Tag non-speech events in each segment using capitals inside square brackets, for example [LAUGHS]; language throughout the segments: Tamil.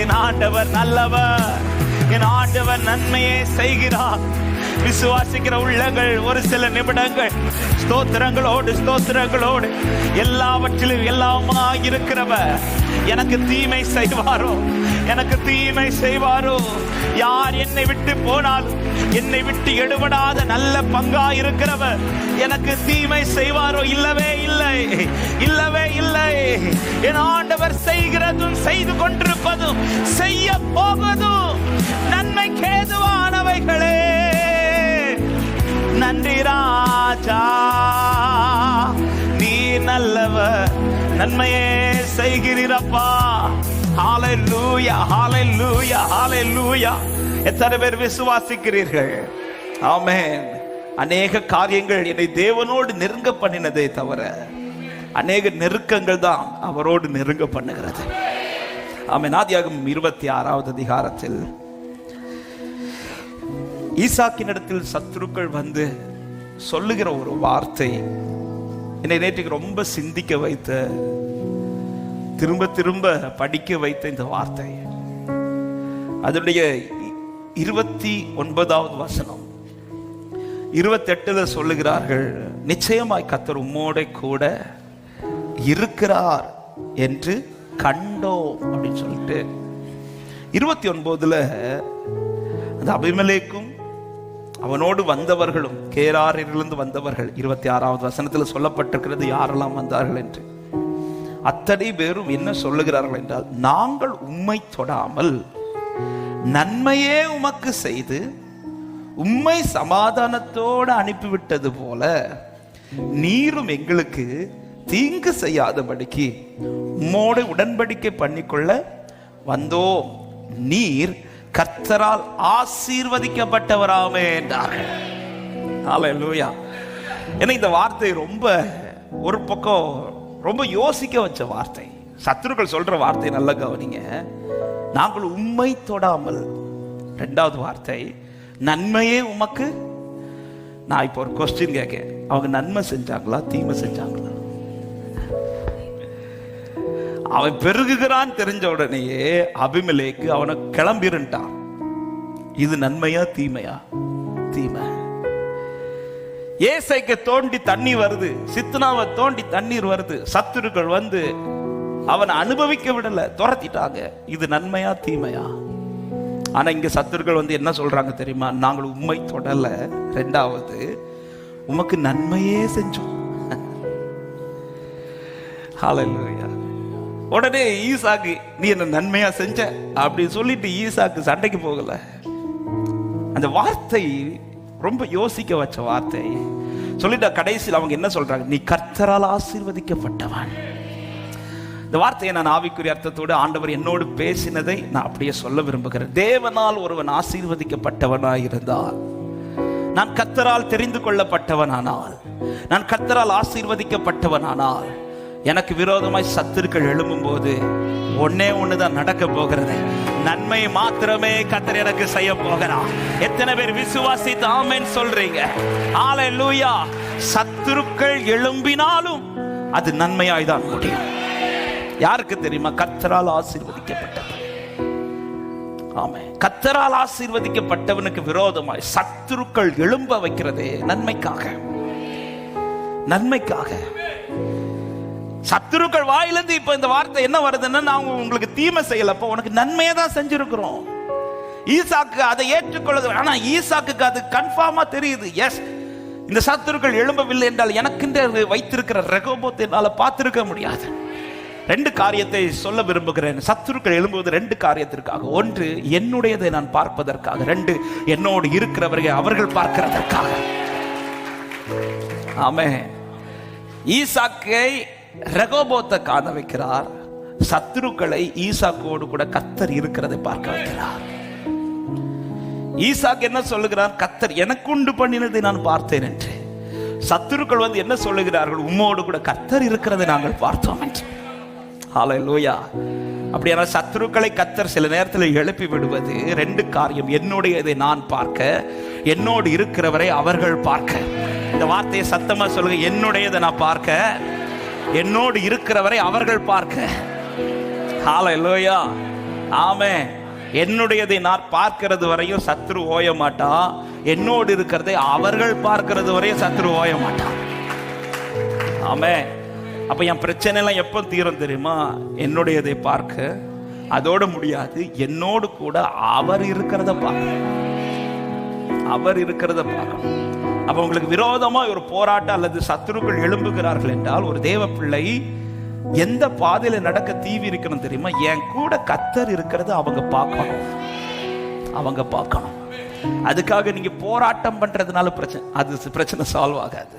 என் ஆண்டவர் நல்லவர். என் ஆண்டவர் நன்மையை செய்கிறார். விசுவாசிக்கிற உள்ளங்கள் ஒரு சில நிமிடங்கள். ஸ்தோத்திரங்களோடு ஸ்தோத்திரங்களோடு. எல்லாவற்றிலும் எல்லாமா இருக்கிறவர். எனக்கு தீமை செய்வாரோ? எனக்கு தீமை செய்வாரோ? யார் என்னை விட்டு போனாலும் என்னை விட்டு எடுபடாத நல்ல பங்கா இருக்கிறவர். எனக்கு தீமை செய்வாரோ? இல்லவே இல்லை. இல்லவே இல்லை. என் ஆண்டவர் செய்கிறதும் செய்து கொண்டிருப்பதும் செய்ய போவதும் நன்மை கேதுவா? நல்லவர். நன்மையே செய்கிறீரப்பா. லூயா ஆலை லூயா எத்தனை பேர் விசுவாசிக்கிறீர்கள்? ஆமேன் அநேக காரியங்கள் என்னை தேவனோடு நெருங்க பண்ணினதே தவிர அநேக நெருக்கங்கள் தான் அவரோடு நெருங்க பண்ணுகிறது. ஆமென் நாதியாகும் இருபத்தி ஆறாவது அதிகாரத்தில் ஈசாக்கினிடத்தில் சத்துருக்கள் வந்து சொல்லுகிற ஒரு வார்த்தை என்னை நேற்றுக்கு ரொம்ப சிந்திக்க வைத்த திரும்ப திரும்ப படிக்க வைத்த இந்த வார்த்தை. அதனுடைய இருபத்தி ஒன்பதாவது வசனம். இருபத்தெட்டுல சொல்லுகிறார்கள் நிச்சயமாய் கத்தர் உம்மோட கூட இருக்கிறார் என்று கண்டோம் அப்படின்னு சொல்லிட்டு. இருபத்தி ஒன்பதுல அந்த அபிமலேக்கும் அவனோடு வந்தவர்களும் கேராரிலிருந்து வந்தவர்கள் இருபத்தி ஆறாவது வசனத்தில் சொல்லப்பட்டிருக்கிறது யாரெல்லாம் வந்தார்கள் என்று. அத்தனை பேரும் என்ன சொல்லுகிறார்கள் என்றால் நாங்கள் உண்மை தொடாமல் நன்மையே உமக்கு செய்து உம்மை சமாதானத்தோடு அனுப்பிவிட்டது போல நீரும் எங்களுக்கு தீங்கு செய்யாதபடிக்கு உம்மோடு உடன்படிக்கை பண்ணிக்கொள்ள வந்தோம். நீர் கர்த்தரால் ஆசீர்வதிக்கப்பட்டவராமே என்றார்கள். ஹalleluya ஏன்னா இந்த வார்த்தை ரொம்ப ஒரு பக்கம் ரொம்ப யோசிக்க வச்ச வார்த்தை. சத்துருக்கள் சொல்ற வார்த்தை நல்லா கவனிங்க. நாங்கள் உண்மை தொடாமல். ரெண்டாவது வார்த்தை நன்மையே உமக்கு. நான் இப்போ ஒரு கொஸ்டின் கேட்க அவங்க நன்மை செஞ்சாங்களா தீமை செஞ்சாங்களா? அவன் பெருகுகிறான் தெரிஞ்ச உடனேயே அபிமலேக்கு அவனை கிளம்பிருன்ட்டான். இது நன்மையா தீமையா? தீமை. ஏசைக்கு தோண்டி தண்ணி வருது சித்னாவை தோண்டி தண்ணீர் வருது சத்துருக்கள் வந்து அவனை அனுபவிக்க விடல துரத்திட்டாங்க. இது நன்மையா தீமையா? ஆனா இங்க சத்துருக்கள் வந்து என்ன சொல்றாங்க தெரியுமா? நாங்கள் உண்மை தொடல. ரெண்டாவது உமக்கு நன்மையே செஞ்சோம். [LAUGHS] ஹalleluya உடனே ஈசாக்கு நீ என்ன நன்மையா செஞ்ச? அப்படி சொல்லிட்டு ஈசாக்கு சண்டைக்கு போகல. அந்த வார்த்தை ரொம்ப யோசிக்க வச்ச வார்த்தை. சொல்லிட்டு கடைசியில் அவங்க என்ன சொல்றாங்க? நீ கர்த்தரால் ஆசீர்வதிக்கப்பட்டவன். இந்த வார்த்தையை நான் ஆவிக்குரிய அர்த்தத்தோடு ஆண்டவர் என்னோடு பேசினதை நான் அப்படியே சொல்ல விரும்புகிறேன். தேவனால் ஒருவன் ஆசீர்வதிக்கப்பட்டவனாய் இருந்தால் நான் கத்தரால் தெரிந்து கொள்ளப்பட்டவனானால் நான் கத்தரால் ஆசீர்வதிக்கப்பட்டவனானால் எனக்கு விரோதமாய் சத்துருக்கள் எழும்பும் போது ஒன்னே ஒண்ணுதான் நடக்க போகிறது. நன்மை மாத்திரமே கத்தர் எனக்கு செய்ய போகிறார். எத்தனை பேர் விசுவாசி தாமேன்னு சொல்றீங்க? ஹalleluya சத்துருக்கள் எழும்பினாலும் அது நன்மையாய் தான் முடியும். யாருக்கு தெரியுமா? கத்தரால் ஆசீர்வதிக்கப்பட்டவன் ஆமே கத்தரால் ஆசீர்வதிக்கப்பட்டவனுக்கு விரோதமாய் சத்துருக்கள் எழும்ப வைக்கிறதே நன்மைக்காக. நன்மைக்காக. சத்துருக்கள் வாயிலிருந்து இப்ப இந்த வார்த்தை என்ன வருதுன்னா நான் உங்களுக்கு தீமை செய்யலப்ப உனக்கு நன்மையை தான் செஞ்சிருக்கிறோம். ஈசாக்கு அதை ஏற்றுக்கொள்ளது ஆனா ஈசாக்குக்கு அது கன்ஃபார்மா தெரியுது. எஸ் இந்த சத்துருக்கள் எழும்பவில்லை என்றால் எனக்கென்று வைத்திருக்கிற ரகோபத்தை என்னால பார்த்திருக்க முடியாது. ரெண்டு காரியத்தை சொல்ல விரும்புகிறேன். சத்துருக்கள் எழும்புவது ரெண்டு காரியத்திற்காக. ஒன்று என்னுடையதை நான் பார்ப்பதற்காக. ரெண்டு என்னோடு இருக்கிறவர்கள் அவர்கள் பார்க்கிறதற்காக. ஆமே ஈசாக்கை ரகோபோத்தை காண வைக்கிறார். சத்துருக்களை ஈசாக்கோடு கூட கத்தர் இருக்கிறதை பார்க்க வைக்கிறார். ஈசாக் என்ன சொல்லுகிறார்? கத்தர் எனக்கு உண்டு பண்ணினதை நான் பார்த்தேன் என்று. சத்துருக்கள் வந்து என்ன சொல்லுகிறார்கள்? உம்மோடு கூட கத்தர் இருக்கிறதை நாங்கள் பார்த்தோம் என்று. ஹalleluya. அப்படியான சத்துருக்களை கத்தர் சில நேரத்தில் எழுப்பி விடுவது ரெண்டு காரியம். என்னுடையதை நான் பார்க்க என்னோடு இருக்கிறவரை அவர்கள் பார்க்க. இந்த வார்த்தையை சத்தமா சொல்லுங்க. என்னுடையதை நான் பார்க்க என்னோடு இருக்கிறவரை அவர்கள் பார்க்க. ஹalleluya ஆமே என்னுடையதை நான் பார்க்கிறது வரையும் சத்ரு ஓய மாட்டான் என்னோடு இருக்கிறதை அவர்கள் பார்க்கிறது வரையும் சத்ரு ஓய மாட்டான் ஆமே அப்ப என் பிரச்சனை எல்லாம் எப்போ தீரும் தெரியுமா? என்னுடையதை பார்க்க. அதோட முடியாது என்னோடு கூட அவர் இருக்கிறத பார்க்க. அவர் இருக்கிறத பார்க்கணும் அப்ப உங்களுக்கு விரோதமா ஒரு போராட்டம் அல்லது சத்துருக்கள் எழும்புகிறார்கள் என்றால் ஒரு தேவ பிள்ளை எந்த பாதையில நடக்க தீவி இருக்கணும் தெரியுமா? என் கூட கத்தர் இருக்கிறத அவங்க பார்க்கணும். அவங்க பார்க்கணும். அதுக்காக நீங்க போராட்டம் பண்றதுனால பிரச்சனை அது பிரச்சனை சால்வ் ஆகாது.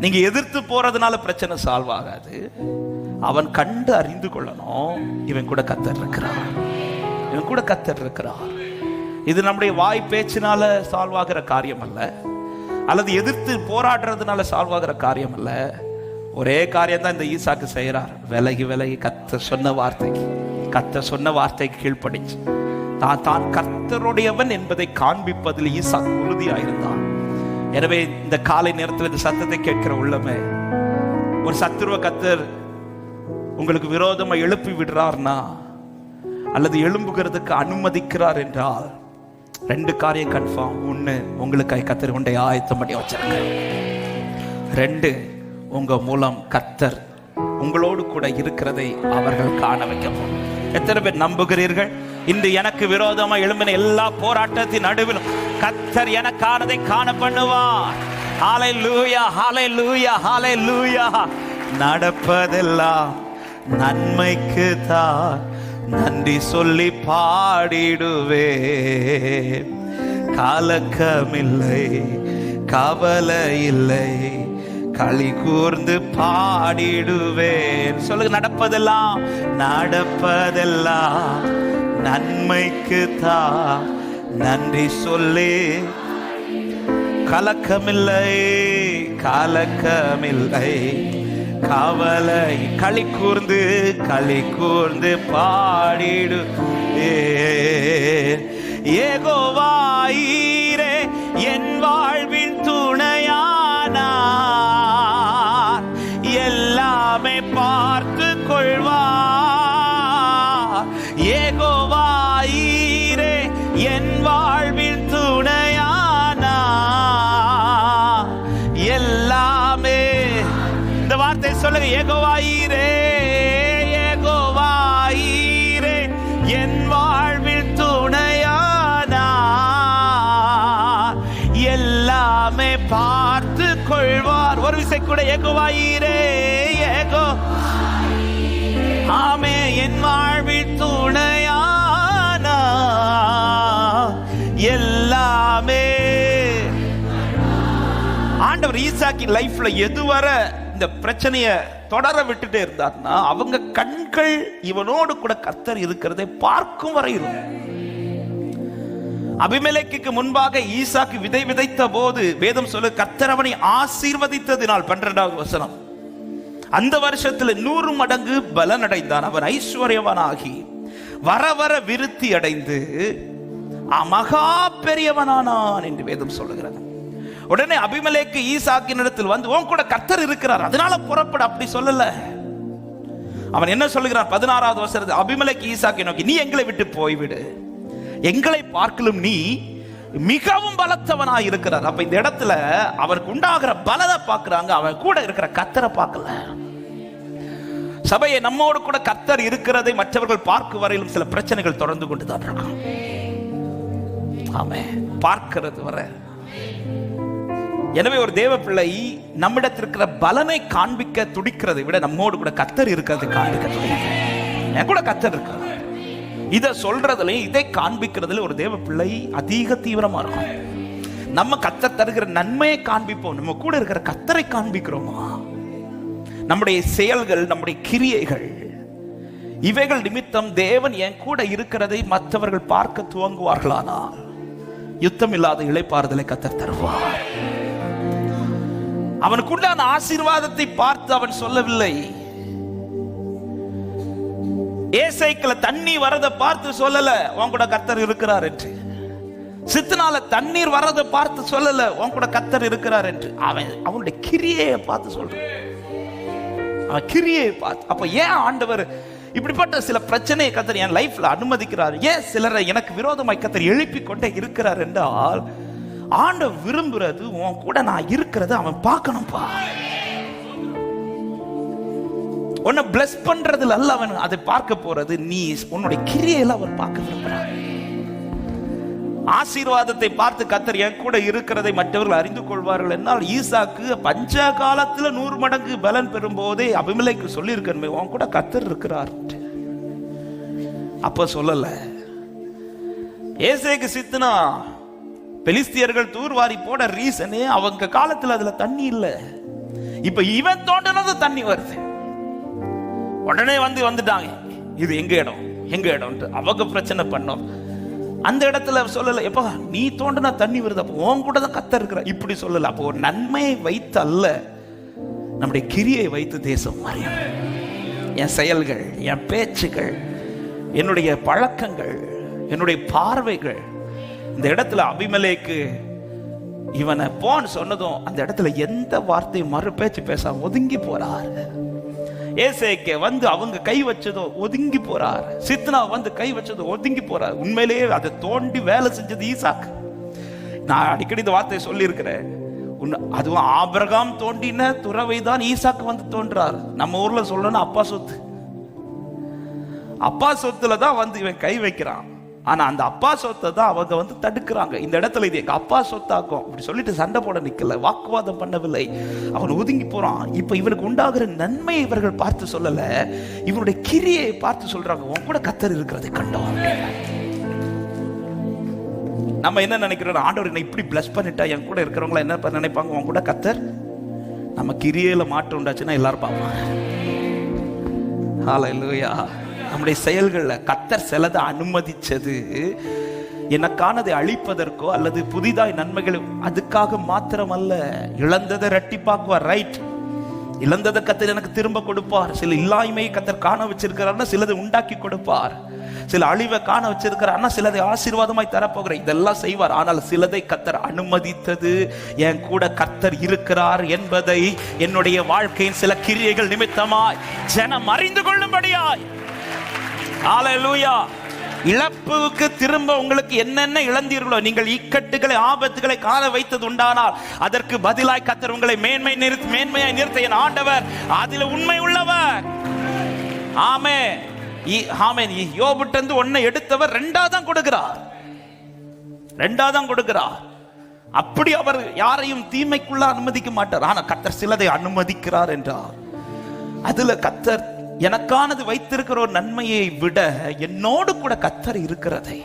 நீங்க எதிர்த்து போறதுனால பிரச்சனை சால்வ் ஆகாது. அவன் கண்டு அறிந்து கொள்ளணும். இவன் கூட கத்தர் இருக்கிறான் இவன் கூட கத்தர் இருக்கிறான் இது நம்முடைய வாய் பேச்சினால சால்வ் ஆகிற காரியம் அல்ல. அல்லது எதிர்த்து போராடுறதுனால சால்வ் ஆகிற காரியம் அல்ல ஒரே காரியம் தான் இந்த ஈசாக்கு செய்கிறார் விலகி விலகி கத்த சொன்ன வார்த்தைக்கு கத்த சொன்ன வார்த்தைக்கு கீழ்ப்படிச்சு தான் தான் கர்த்தருடையவன் என்பதை காண்பிப்பதில் ஈசாக்கு உறுதியாயிருந்தான். எனவே இந்த காலை நேரத்தில் இந்த சத்தத்தை கேட்கிற உள்ளமே ஒரு சத்துருவ கத்தர் உங்களுக்கு விரோதமா எழுப்பி விடுறார்னா அல்லது எழும்புகிறதுக்கு அனுமதிக்கிறார் என்றால் ரெண்டு காரியம் கன்ஃபார்ம் ஒன்று உங்களுக்காக கத்தர் கொண்டே ஆயத்தம் பண்ணி வச்சிருக்க ரெண்டு உங்க மூலம் கத்தர் உங்களோடு கூட இருக்கிறதை அவர்கள் காண வைக்க எத்தனை பேர் நம்புகிறீர்கள்? இன்று எனக்கு விரோதமா எழும்பின எல்லா போராட்டத்தின் நடுவிலும் கத்தர் எனக்கானதை காண பண்ணுவார். ஹாலை லூயா ஹாலை லூயா ஹாலை லூயா நடப்பதெல்லாம் நன்மைக்கு தான். நன்றி சொல்லி பாடிடுவே கலக்கமில்லை கவலை இல்லை களி கூர்ந்து பாடிடுவேன். சொல்லுங்க நடப்பதெல்லாம் நடப்பதெல்லாம் நன்மைக்கு தான் நன்றி சொல்லி கலக்கமில்லை கலக்கமில்லை. கவலை களி கூர்ந்து களி கூர்ந்து பாடிடு ஏகோவா கூட ஏகோவாயிரே ஏகோ ஆமே என் வாழ்வில் துணையானா? எல்லாமே. ஆண்டவர் ஈசாக்கி லைஃப்ல எதுவரை இந்த பிரச்சனைய தொடர விட்டுட்டே இருந்தார்னா அவங்க கண்கள் இவனோடு கூட கர்த்தர் இருக்கிறதை பார்க்கும் வரை இருக்கும் அபிமலைக்கு முன்பாக ஈசாக்கு விதை விதைத்த போது வேதம் சொல்லு கத்தரவனை ஆசீர்வதித்ததினால் பன்னிரெண்டாவது வசனம். அந்த வருஷத்துல நூறு மடங்கு பலன் அடைந்தான் அவன் ஐஸ்வர்யவனாகி. வர வர விருத்தி அடைந்து மகா பெரியவனானான் என்று வேதம் சொல்லுகிறது. உடனே அபிமலைக்கு ஈசாக்கின் இடத்தில் வந்து உன் கூட கத்தர் இருக்கிறார் அதனால புறப்பட அப்படி சொல்லல. அவன் என்ன சொல்லுகிறான்? பதினாறாவது வருஷத்து அபிமலைக்கு ஈசாக்கை நோக்கி நீ எங்களை விட்டு போய்விடு. எங்களை பார்க்கலும் நீ மிகவும் பலத்தவனாய் இருக்கிறார். அப்ப இந்த இடத்துல அவனுக்கு உண்டாகிற பலதை பார்க்கிறாங்க. அவன் கூட இருக்கிற கத்தரை பார்க்கல. சபையை நம்மோடு கூட கத்தர் இருக்கிறதை மற்றவர்கள் பார்க்கும் வரையிலும் சில பிரச்சனைகள் தொடர்ந்து கொண்டுதான் இருக்கும். ஆமே பார்க்கிறது வர. எனவே ஒரு தேவ பிள்ளை நம்மிடத்தில் இருக்கிற பலனை காண்பிக்க துடிக்கிறதை விட நம்மோடு கூட கத்தர் இருக்கிறது காண்பிக்க துடிக்கிறது என் கூட கத்தர் இருக்கிறது இதை சொல்றதுலயும் இதை காண்பிக்கிறதுல ஒரு தேவ பிள்ளை அதிக தீவிரமா இருக்கும் நம்ம கத்தர் தருகிற நன்மையை காண்பிப்போம். நம்ம கூட இருக்கிற கத்தரை காண்பிக்கிறோமா? நம்முடைய செயல்கள் நம்முடைய கிரியைகள் இவைகள் நிமித்தம் தேவன் என் கூட இருக்கிறதை மற்றவர்கள் பார்க்க துவங்குவார்களானால் யுத்தம் இல்லாத இளைப்பாறுதலை கத்தர் தருவார். அவனுக்குண்டான ஆசீர்வாதத்தை பார்த்து அவன் சொல்லவில்லை. ஏசைக்குல தண்ணி வரதை பார்த்து சொல்லல உன் கூட கத்தர் இருக்கிறார் என்று. சித்தனால தண்ணீர் வரதை பார்த்து சொல்லல உன் கூட கத்தர் இருக்கிறார் என்று. அவன் அவனுடைய கிரியையை பார்த்து சொல்றான். அவன் கிரியை பார்த்து அப்ப ஏன் ஆண்டவர் இப்படிப்பட்ட சில பிரச்சனையை கத்தர் என் லைஃப்ல அனுமதிக்கிறார்? ஏன் சிலரை எனக்கு விரோதமாய் கத்தர் எழுப்பி கொண்டே இருக்கிறார் என்றால் ஆண்ட விரும்புறது உன் கூட நான் இருக்கிறத அவன் பார்க்கணும்பா. உன்னை பிளஸ் பண்றதுல அல்ல அவன் அதை பார்க்க போறது. நீ உன்னுடைய கிரியையில அவர் பார்க்க விரும்புறான் ஆசீர்வாதத்தை பார்த்து கத்தர் என் கூட இருக்கிறதை மற்றவர்கள் அறிந்து கொள்வார்கள் என்னால் ஈசாக்கு பஞ்ச காலத்துல நூறு மடங்கு பலன் பெறும் போதே அபிமலைக்கு சொல்லியிருக்கணுமே உன் கூட கத்தர் இருக்கிறார். அப்ப சொல்லல. ஏசேக்கு சித்துனா பெலிஸ்தியர்கள் தூர்வாரி போட ரீசனே அவங்க காலத்துல அதுல தண்ணி இல்லை. இப்ப இவன் தோண்டினது தண்ணி வருது. உடனே வந்து வந்துட்டாங்க. இது எங்க இடம்? எங்க இடம்ட்டு அவங்க பிரச்சனை பண்ணோம். அந்த இடத்துல சொல்லல எப்பா நீ தோண்டினா தண்ணி வருது அப்போ உன் கூட தான் கத்த இருக்கிற இப்படி சொல்லல. அப்போ ஒரு நன்மையை வைத்து அல்ல நம்முடைய கிரியை வைத்து தேசம் மாறியும் என் செயல்கள் என் பேச்சுகள் என்னுடைய பழக்கங்கள் என்னுடைய பார்வைகள் இந்த இடத்துல அபிமலேக்கு இவனை போன்னு சொன்னதும் அந்த இடத்துல எந்த வார்த்தையும் மறு பேச்சு பேசாம ஒதுங்கி போறாரு. ஏசேக்கே வந்து அவங்க கை வச்சதோ ஒதுங்கி போறார். சித்னா வந்து கை வச்சதோ ஒதுங்கி போறார். உண்மையிலேயே அதை தோண்டி வேலை செஞ்சது ஈசாக்கு நான் அடிக்கடி இந்த வார்த்தையை சொல்லியிருக்கிறேன். அதுவும் ஆபிரகாம் தோண்டின துறவை தான் ஈசாக்கு வந்து தோன்றார். நம்ம ஊர்ல சொல்லணும் அப்பா சொத்து. அப்பா சொத்துல தான் வந்து இவன் கை வைக்கிறான். ஆனால் அந்த அப்பா சொத்தை தான் அவங்க வந்து தடுக்கிறாங்க. இந்த இடத்துல இது எங்கள் அப்பா சொத்தாக்கும். அப்படி சொல்லிட்டு சண்டை போட நிற்கல வாக்குவாதம் பண்ணவில்லை. அவன் ஒதுங்கி போகிறான் இப்போ இவனுக்கு உண்டாகிற நன்மையை இவர்கள் பார்த்து சொல்லலை. இவனுடைய கிரியை பார்த்து சொல்கிறாங்க உன் கூட கத்தர் இருக்கிறதை கண்டோம். நம்ம என்ன நினைக்கிறோம் ஆண்டவர் என்னை இப்படி பிளஸ் பண்ணிட்டா என் கூட இருக்கிறவங்கள என்ன பண்ண நினைப்பாங்க? உன் கூட கத்தர்? நம்ம கிரியையில் மாற்றம் உண்டாச்சுன்னா எல்லாரும் பார்ப்பாங்க இல்லையா நம்முடைய செயல்களில் கத்தர் சிலதை அனுமதிச்சது. எனக்கானதை அழிப்பதற்கோ அல்லது புதிதாய் நன்மைகள் அதுக்காக மாத்திரமல்ல இழந்ததை ரெட்டிப்பாக்குவார் ரைட் இழந்ததை கத்தர் எனக்கு திரும்ப கொடுப்பார். சில இல்லாய்மையை கத்தர் காண வச்சிருக்கிறார்னா சிலதை உண்டாக்கி கொடுப்பார். சில அழிவை காண வச்சிருக்கிறார்னா சிலதை ஆசீர்வாதமாய் தரப்போகிற இதெல்லாம் செய்வார். ஆனால் சிலதை கத்தர் அனுமதித்தது. என் கூட கத்தர் இருக்கிறார் என்பதை என்னுடைய வாழ்க்கையின் சில கிரியைகள் நிமித்தமாய் ஜனம் அறிந்து கொள்ளும்படியாய் ஹalleluya இழப்புக்கு திரும்ப உங்களுக்கு என்னென்ன இழந்தீர்களோ நீங்கள் இக்கட்டுகளை ஆபத்துகளை கால வைத்தது உண்டானால் அதற்கு பதிலாய் கத்தர் உங்களை மேன்மை நிறுத்த மேன்மையாய் நிறுத்த என் ஆண்டவர். அதில் உண்மை உள்ளவர். ஆமே ஆமேன். யோபுட்டந்து ஒன்னை எடுத்தவர் ரெண்டாதான் கொடுக்கிறார். ரெண்டாதான் கொடுக்கிறார். அப்படி அவர் யாரையும் தீமைக்குள்ள அனுமதிக்க மாட்டார். ஆனா கத்தர் சிலதை அனுமதிக்கிறார் என்றார். அதுல கத்தர் எனக்கானது வைத்திருக்கிற ஒரு நன்மையை விட என்னோடு கூட கத்தர் இருக்கிறதை.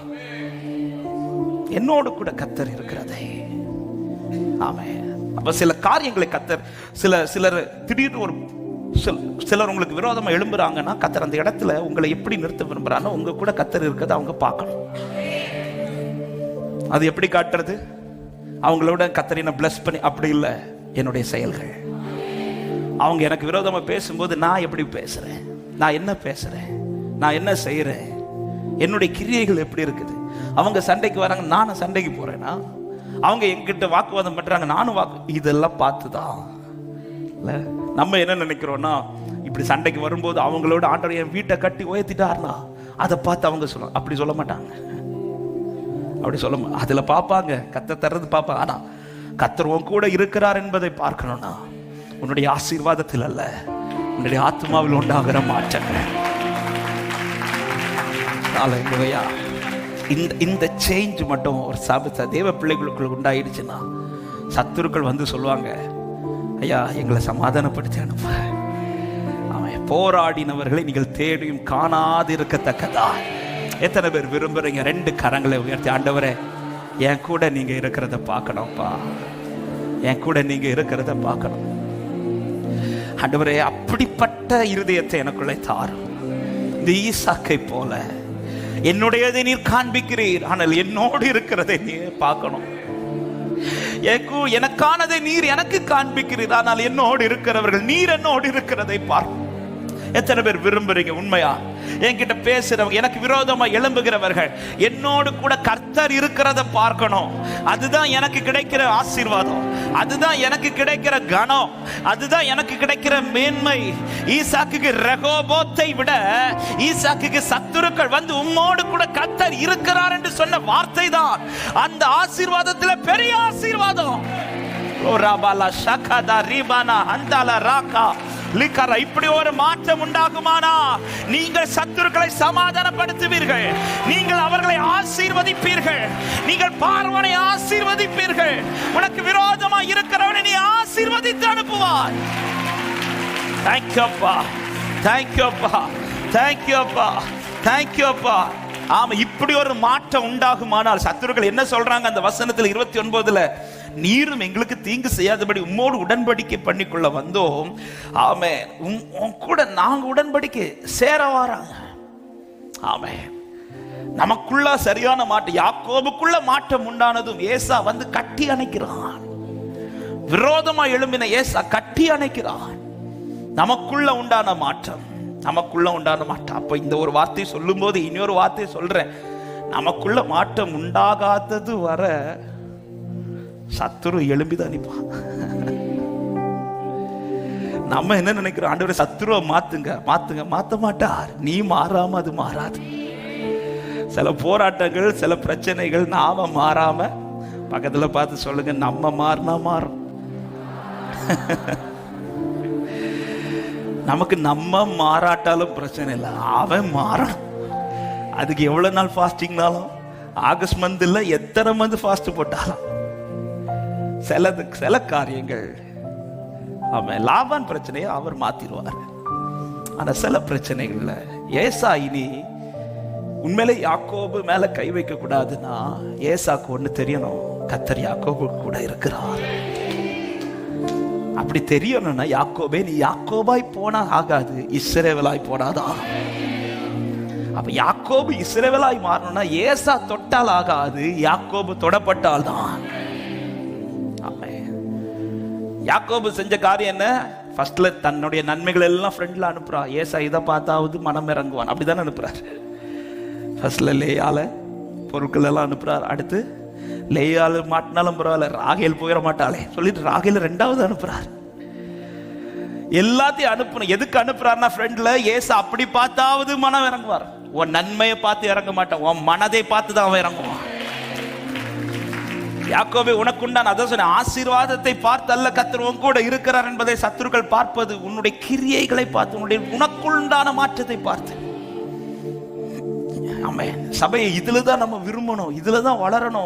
என்னோடு கூட கத்தர் இருக்கிறதை. ஆமே அப்ப சில காரியங்களை கத்தர் சில சிலர் திடீர்னு ஒரு சில- சிலர் உங்களுக்கு விரோதமா எழும்புறாங்கன்னா கத்தர் அந்த இடத்துல உங்களை எப்படி நிறுத்த விரும்புறாங்க உங்க கூட கத்தர் இருக்கிறத அவங்க பார்க்கணும். அது எப்படி காட்டுறது? அவங்களோட கத்தரினை பிளஸ் பண்ணி அப்படி இல்லை. என்னுடைய செயல்கள். அவங்க எனக்கு விரோதமாக பேசும்போது நான் எப்படி பேசுறேன்? நான் என்ன பேசுறேன்? நான் என்ன செய்யறேன் என்னுடைய கிரியைகள் எப்படி இருக்குது? அவங்க சண்டைக்கு வராங்க நானும் சண்டைக்கு போகிறேன்னா அவங்க என்கிட்ட வாக்குவாதம் பண்ணுறாங்க நானும் வாக்கு இதெல்லாம் பார்த்துதான் இல்லை நம்ம என்ன நினைக்கிறோம்னா இப்படி சண்டைக்கு வரும்போது அவங்களோட ஆண்டவர் என் வீட்டை கட்டி உயர்த்திட்டார்னா அதை பார்த்து அவங்க சொல்லுவாங்க அப்படி சொல்ல மாட்டாங்க. அப்படி சொல்ல மா- பார்ப்பாங்க கத்த தர்றது பார்ப்பாங்க. ஆனால் கத்தர் உன் கூட இருக்கிறார் என்பதை பார்க்கணும்னா உன்னுடைய ஆசீர்வாதத்தில் அல்ல. உன்னுடைய ஆத்மாவில் உண்டாகிற மாற்றங்கள். இந்த இந்த சேஞ்ச் மட்டும் ஒரு சாபித்த தேவ பிள்ளைகளுக்குள் உண்டாயிடுச்சுன்னா சத்துருக்கள் வந்து சொல்லுவாங்க ஐயா எங்களை சமாதானப்படுத்தி அனுப்ப அவன் போராடினவர்களை நீங்கள் தேடியும் காணாதிருக்கத்தக்கதா? எத்தனை பேர் விரும்புறீங்க? ரெண்டு கரங்களை உயர்த்தி ஆண்டவரே என் கூட நீங்கள் இருக்கிறத பார்க்கணும்ப்பா. என் கூட நீங்கள் இருக்கிறத பார்க்கணும். ஆண்டவரே அப்படிப்பட்ட இருதயத்தை எனக்குள்ளே தாரும் இந்த ஈசாக்கை போல என்னுடையதை நீர் காண்பிக்கிறீர். ஆனால் என்னோடு இருக்கிறதை நீர் பார்க்கணும். எனக்கானதை நீர் எனக்கு காண்பிக்கிறீர். ஆனால் என்னோடு இருக்கிறவர்கள் நீர் என்னோடு இருக்கிறதை பார்க்கணும் எத்தனை பேர் விரும்புறீங்க உண்மையா? என்கிட்ட பேசுறவங்க எனக்கு விரோதமா எழும்புகிறவர்கள் என்னோடு கூட கர்த்தர் இருக்கிறத பார்க்கணும். அதுதான் எனக்கு கிடைக்கிற ஆசீர்வாதம். அதுதான் எனக்கு கிடைக்கிற கனம். அதுதான் எனக்கு கிடைக்கிற மேன்மை. ஈசாக்குக்கு ரகோபோத்தை விட ஈசாக்குக்கு சத்துருக்கள் வந்து உம்மோடு கூட கர்த்தர் இருக்கிறார் என்று சொன்ன வார்த்தை தான் அந்த ஆசீர்வாதத்தில் பெரிய ஆசீர்வாதம். ஓ ராபாலா ஷகதா ரீபானா அந்தாலா ராகா இப்படி ஒரு மாற்றம் உண்டாகுமானா? நீங்கள் சத்துருக்களை சமாதானப்படுத்துவீர்கள். நீங்கள் அவர்களை ஆசீர்வதிப்பீர்கள். நீங்கள் பார்வனை ஆசீர்வதிப்பீர்கள். உனக்கு விரோதமா இருக்கிறவனை நீ ஆசீர்வதித்து அனுப்புவார் தேங்க்யூ அப்பா. தேங்க்யூ அப்பா. தேங்க்யூ அப்பா. தேங்க்யூ அப்பா. ஆமா இப்படி ஒரு மாற்றம் உண்டாகுமானால் சத்துருக்கள் என்ன சொல்றாங்க அந்த வசனத்தில் இருபத்தி ஒன்பதுல? நீரும் எங்களுக்கு தீங்கு செய்யாதபடி உம்மோடு உடன்படிக்கை பண்ணிக்கொள்ள வந்தோம். ஆமே உம் உன் கூட நாங்க உடன்படிக்கை சேர வராங்க. ஆமே நமக்குள்ள சரியான மாற்றம் யாக்கோபுக்குள்ள மாற்றம் உண்டானதும் ஏசா வந்து கட்டி அணைக்கிறான் விரோதமா எழும்பின ஏசா கட்டி அணைக்கிறான் நமக்குள்ள உண்டான மாற்றம் நமக்குள்ள உண்டான மாற்றம். அப்ப இந்த ஒரு வார்த்தை சொல்லும்போது இன்னொரு வார்த்தை சொல்றேன். நமக்குள்ள மாற்றம் உண்டாகாதது வர சத்துரு எழும்பிதான் நிற்பான் நம்ம என்ன நினைக்கிறோம்? ஆண்டவரே சத்துருவை மாத்துங்க. மாத்துங்க. மாத்த மாட்டார். நீ மாறாம அது மாறாது. சில போராட்டங்கள் சில பிரச்சனைகள் நாம மாறாம பக்கத்துல பார்த்து சொல்லுங்க நம்ம மாறினா மாறும். நமக்கு நம்ம மாறாட்டாலும் பிரச்சனை இல்லை. அவன் மாறணும். அதுக்கு எவ்வளவு நாள் ஃபாஸ்டிங்னாலும் ஆகஸ்ட் மந்த் இல்லை எத்தனை மந்த் ஃபாஸ்ட் போட்டாலும்? சிலது சில காரியங்கள். அவன் லாபான் பிரச்சனையை அவர் மாத்திடுவார் ஆனால் சில பிரச்சனைகள்ல ஏசா இனி உண்மையிலே யாக்கோபு மேல கை வைக்க கூடாதுன்னா ஏசாக்கு ஒண்ணு தெரியணும். கத்தர் யாக்கோபு கூட இருக்கிறார். அப்படி தெரியணும்னா யாக்கோபே நீ யாக்கோபாய் போனா ஆகாது இஸ்ரேவலாய் போனாதான் அப்ப யாக்கோபு இஸ்ரேவலாய் மாறணும்னா ஏசா தொட்டால் ஆகாது யாக்கோபு தொடப்பட்டால் தான் யாக்கோபு செஞ்ச காரியம் என்ன? ஃபர்ஸ்ட்ல தன்னுடைய நன்மைகள் எல்லாம் ஃப்ரெண்ட்ல அனுப்புறா. ஏசா இதை பார்த்தாவது மனம் இறங்குவான். அப்படிதானே அனுப்புறாரு. ஃபர்ஸ்ட்ல லேயால பொருட்கள் எல்லாம் அனுப்புறாரு. அடுத்து லேயால மாட்டினாலும் பரவாயில்ல ராகேல் போயிட மாட்டாளே. சொல்லிட்டு ராகையில் ரெண்டாவது அனுப்புறாரு. எல்லாத்தையும் அனுப்பணும். எதுக்கு அனுப்புறாருன்னா ஃப்ரெண்ட்ல ஏசா அப்படி பார்த்தாவது மனம் இறங்குவார். உன் நன்மையை பார்த்து இறங்க மாட்டான். உன் மனதை பார்த்து தான் அவன் இறங்குவான். யாக்கோவே உனக்குண்டான அதான் சொன்ன ஆசீர்வாதத்தை பார்த்து அல்ல கத்தர் உன் கூட இருக்கிறார் என்பதை சத்துருக்கள் பார்ப்பது உன்னுடைய கிரியைகளை பார்த்து உன்னுடைய உனக்குண்டான மாற்றத்தை பார்த்து. ஆமே சபையை இதில் தான் நம்ம விரும்பணும் இதில் தான் வளரணும்.